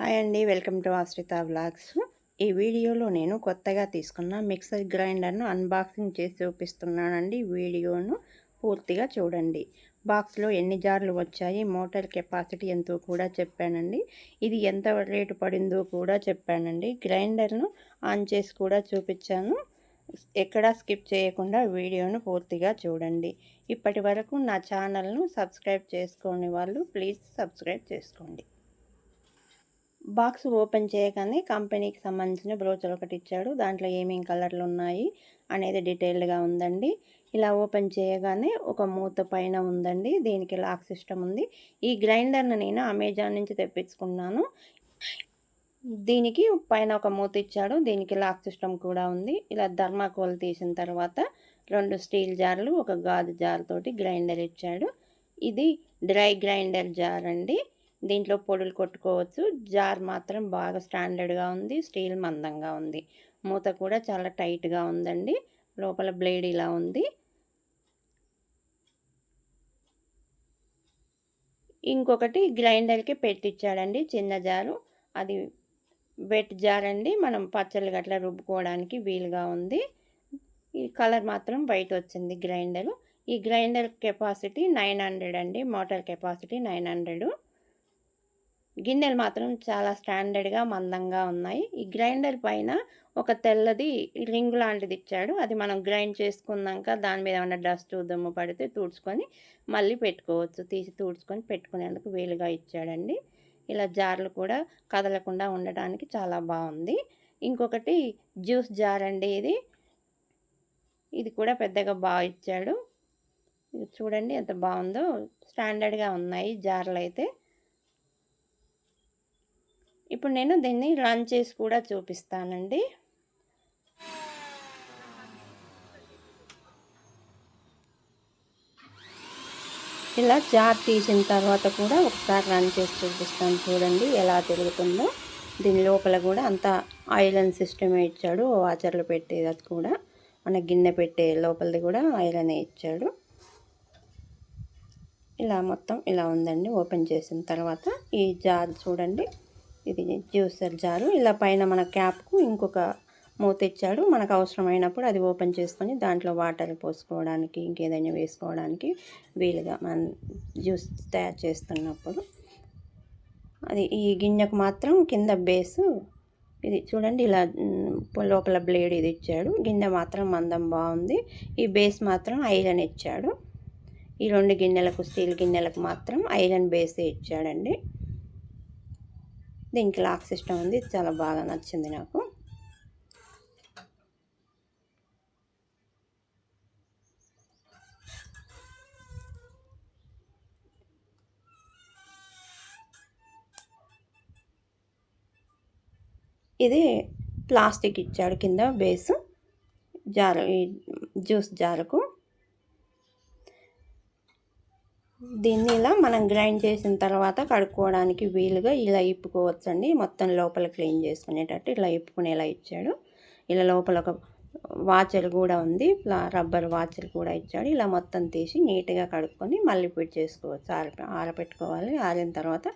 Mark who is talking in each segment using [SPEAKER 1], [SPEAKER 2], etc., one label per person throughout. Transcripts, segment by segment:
[SPEAKER 1] Hi అండి welcome to ఆశ్రిత vlogs. ఈ వీడియోలో నేను కొత్తగా తీసుకున్న మిక్సర్ గ్రైండర్ను అన్బాక్సింగ్ చేసి చూపిస్తున్నానండి. వీడియోను పూర్తిగా చూడండి. బాక్స్లో ఎన్ని జార్లు వచ్చాయి మోటార్ కెపాసిటీ ఎంతో కూడా చెప్పానండి. ఇది ఎంత రేటు పడిందో కూడా చెప్పానండి. గ్రైండర్ను ఆన్ చేసి కూడా చూపించాను. ఎక్కడా స్కిప్ చేయకుండా వీడియోను పూర్తిగా చూడండి. ఇప్పటి వరకు నా ఛానల్ను సబ్స్క్రైబ్ చేసుకోని వాళ్ళు ప్లీజ్ సబ్స్క్రైబ్ చేసుకోండి. బాక్స్ ఓపెన్ చేయగానే కంపెనీకి సంబంధించిన బ్రోచర్ ఒకటి ఇచ్చాడు. దాంట్లో ఏమేమి కలర్లు ఉన్నాయి అనేది డీటెయిల్డ్గా ఉందండి. ఇలా ఓపెన్ చేయగానే ఒక మూత పైన ఉందండి. దీనికి లాక్ సిస్టమ్ ఉంది. ఈ గ్రైండర్ని నేను అమెజాన్ నుంచి తెప్పించుకున్నాను. దీనికి పైన ఒక మూత ఇచ్చాడు. దీనికి లాక్ సిస్టమ్ కూడా ఉంది. ఇలా ధర్మాకోల్ తీసిన తర్వాత రెండు స్టీల్ జార్లు ఒక గాజు జార్ తోటి గ్రైండర్ ఇచ్చాడు. ఇది డ్రై గ్రైండర్ జార్ అండి. దీంట్లో పొడులు కొట్టుకోవచ్చు. జార్ మాత్రం బాగా స్టాండర్డ్గా ఉంది. స్టీల్ మందంగా ఉంది. మూత కూడా చాలా టైట్గా ఉందండి. లోపల బ్లేడ్ ఇలా ఉంది. ఇంకొకటి గ్రైండర్కి పెట్టించాడండి చిన్న జారు. అది వెట్ జార్ అండి. మనం పచ్చళ్ళు గట్లా రుబ్బుకోవడానికి వీలుగా ఉంది. ఈ కలర్ మాత్రం వైట్ వచ్చింది గ్రైండరు. ఈ గ్రైండర్ కెపాసిటీ నైన్ హండ్రెడ్ అండి. Motor capacity nine hundred. గిన్నెలు మాత్రం చాలా స్టాండర్డ్గా మందంగా ఉన్నాయి. ఈ గ్రైండర్ పైన ఒక తెల్లది రింగ్ లాంటిది ఇచ్చాడు. అది మనం గ్రైండ్ చేసుకున్నాక దాని మీద ఏమైనా డస్ట్ దుమ్ము పడితే తుడుచుకొని మళ్ళీ పెట్టుకోవచ్చు. తీసి తుడుచుకొని పెట్టుకునేందుకు వీలుగా ఇచ్చాడండి. ఇలా జార్లు కూడా కదలకుండా ఉండటానికి చాలా బాగుంది. ఇంకొకటి జ్యూస్ జార్ అండి ఇది. ఇది కూడా పెద్దగా బాగా ఇచ్చాడు. చూడండి ఎంత బాగుందో. స్టాండర్డ్గా ఉన్నాయి జార్లు అయితే ఇప్పుడు నేను దీన్ని రన్ చేసి కూడా చూపిస్తానండి. ఇలా జార్ తీసిన తర్వాత కూడా ఒకసారి రన్ చేసి చూపిస్తాను చూడండి ఎలా తిరుగుతుందో. దీని లోపల కూడా అంత ఐరన్ సిస్టమ్ ఇచ్చాడు వాచర్లు పెట్టేది అది కూడా. మన గిన్నె పెట్టే లోపలిది కూడా ఐరన్ ఇచ్చాడు. ఇలా మొత్తం ఇలా ఉందండి ఓపెన్ చేసిన తర్వాత ఈ జార్ చూడండి. ఇది జ్యూసర్ జారు. ఇలా పైన మన క్యాప్కు ఇంకొక మూత ఇచ్చాడు. మనకు అవసరమైనప్పుడు అది ఓపెన్ చేసుకొని దాంట్లో వాటర్ పోసుకోవడానికి ఇంకేదైనా వేసుకోవడానికి వీలుగా మనం జ్యూస్ తయారు చేస్తున్నప్పుడు. అది ఈ గిన్నెకు మాత్రం కింద బేసు ఇది చూడండి ఇలా లోపల బ్లేడ్ ఇది ఇచ్చాడు. గిన్నె మాత్రం మందం బాగుంది. ఈ బేస్ మాత్రం ఐరన్ ఇచ్చాడు. ఈ రెండు గిన్నెలకు స్టీల్ గిన్నెలకు మాత్రం ఐరన్ బేసే ఇచ్చాడండి. దీనికి లాక్ సిస్టమ్ ఉంది. చాలా బాగా నచ్చింది నాకు. ఇది ప్లాస్టిక్ ఇచ్చాడు కింద బేసు జారు ఈ జ్యూస్ జారుకు. దీన్ని ఇలా మనం గ్రైండ్ చేసిన తర్వాత కడుక్కోవడానికి వీలుగా ఇలా ఇప్పుకోవచ్చండి. మొత్తం లోపల క్లీన్ చేసుకునేటట్టు ఇలా ఇప్పుకునేలా ఇచ్చాడు. ఇలా లోపల ఒక వాచర్ కూడా ఉంది. రబ్బర్ వాచర్ కూడా ఇచ్చాడు. ఇలా మొత్తం తీసి నీట్గా కడుక్కొని మళ్ళీ పిట్ చేసుకోవచ్చు. ఆర ఆరపెట్టుకోవాలి. ఆరిన తర్వాత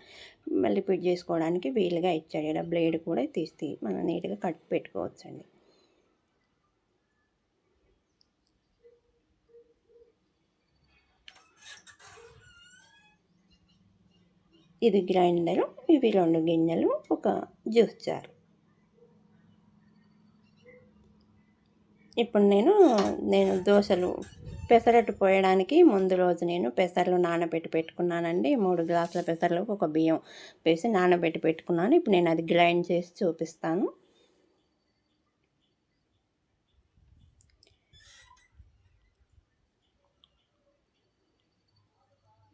[SPEAKER 1] మళ్ళీ పిట్ చేసుకోవడానికి వీలుగా ఇచ్చాడు. ఇలా బ్లేడ్ కూడా తీసి మనం నీట్గా కట్ పెట్టుకోవచ్చండి. ఇది గ్రైండరు ఇవి రెండు గిన్నెలు ఒక జ్యూస్ జార్. ఇప్పుడు నేను నేను దోశలు పెసరట్టు పోయడానికి ముందు రోజు నేను పెసర్లు నానబెట్టి పెట్టుకున్నానండి. మూడు గ్లాసుల పెసర్లు ఒక బియ్యం వేసి నానబెట్టి పెట్టుకున్నాను. ఇప్పుడు నేను అది గ్రైండ్ చేసి చూపిస్తాను.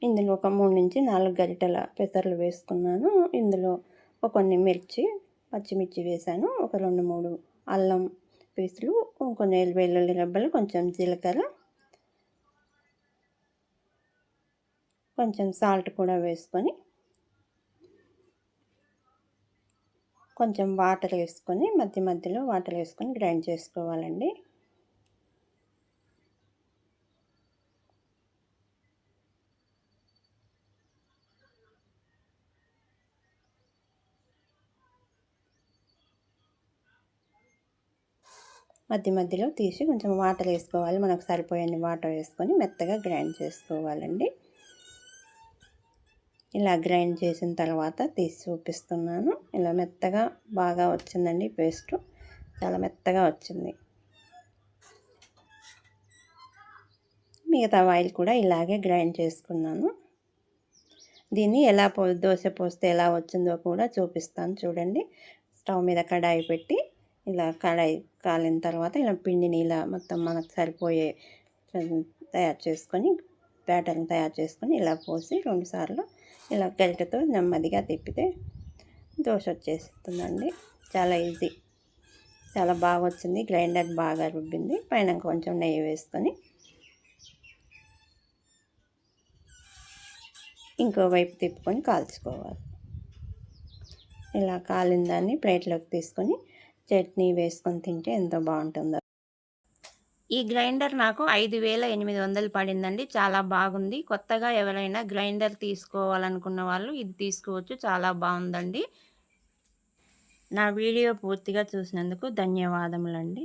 [SPEAKER 1] ఇందులో ఒక మూడు నుంచి నాలుగు గరిటెల పెసర్లు వేసుకున్నాను. ఇందులో ఒక కొన్ని మిర్చి పచ్చిమిర్చి వేసాను. ఒక రెండు మూడు అల్లం పీసులు కొన్ని వెల్లుల్లి రెబ్బలు కొంచెం జీలకర్ర కొంచెం సాల్ట్ కూడా వేసుకొని కొంచెం వాటర్ వేసుకొని మధ్య మధ్యలో వాటర్ వేసుకొని గ్రైండ్ చేసుకోవాలండి. మధ్య మధ్యలో తీసి కొంచెం వాటర్ వేసుకోవాలి. మనకు సరిపోయే వాటర్ వేసుకొని మెత్తగా గ్రైండ్ చేసుకోవాలండి. ఇలా గ్రైండ్ చేసిన తర్వాత తీసి చూపిస్తున్నాను. ఇలా మెత్తగా బాగా వచ్చిందండి పేస్ట్. చాలా మెత్తగా వచ్చింది. మిగతా ఆయిల్ కూడా ఇలాగే గ్రైండ్ చేసుకున్నాను. దీన్ని ఎలా పో దోశ పోస్తే ఎలా వచ్చిందో కూడా చూపిస్తాను చూడండి. స్టవ్ మీద కడాయి పెట్టి ఇలా కడాయి కాలిన తర్వాత ఇలా పిండిని ఇలా మొత్తం మనకు సరిపోయే తయారు చేసుకొని బ్యాటర్ని తయారు చేసుకొని ఇలా పోసి రెండుసార్లు ఇలా గరిటతో నెమ్మదిగా తిప్పితే దోశ వచ్చేస్తుందండి. చాలా ఈజీ. చాలా బాగా వచ్చింది. గ్రైండర్ బాగా రుబ్బింది. పైన కొంచెం నెయ్యి వేసుకొని ఇంకో వైపు తిప్పుకొని కాల్చుకోవాలి. ఇలా కాలిన దాన్ని ప్లేట్లోకి తీసుకొని చట్నీ వేసుకొని తింటే ఎంతో బాగుంటుందో. ఈ గ్రైండర్ నాకు ఐదు వేల ఎనిమిది వందలు పడిందండి. చాలా బాగుంది. కొత్తగా ఎవరైనా గ్రైండర్ తీసుకోవాలనుకున్న వాళ్ళు ఇది తీసుకోవచ్చు. చాలా బాగుందండి. నా వీడియో పూర్తిగా చూసినందుకు ధన్యవాదములండి.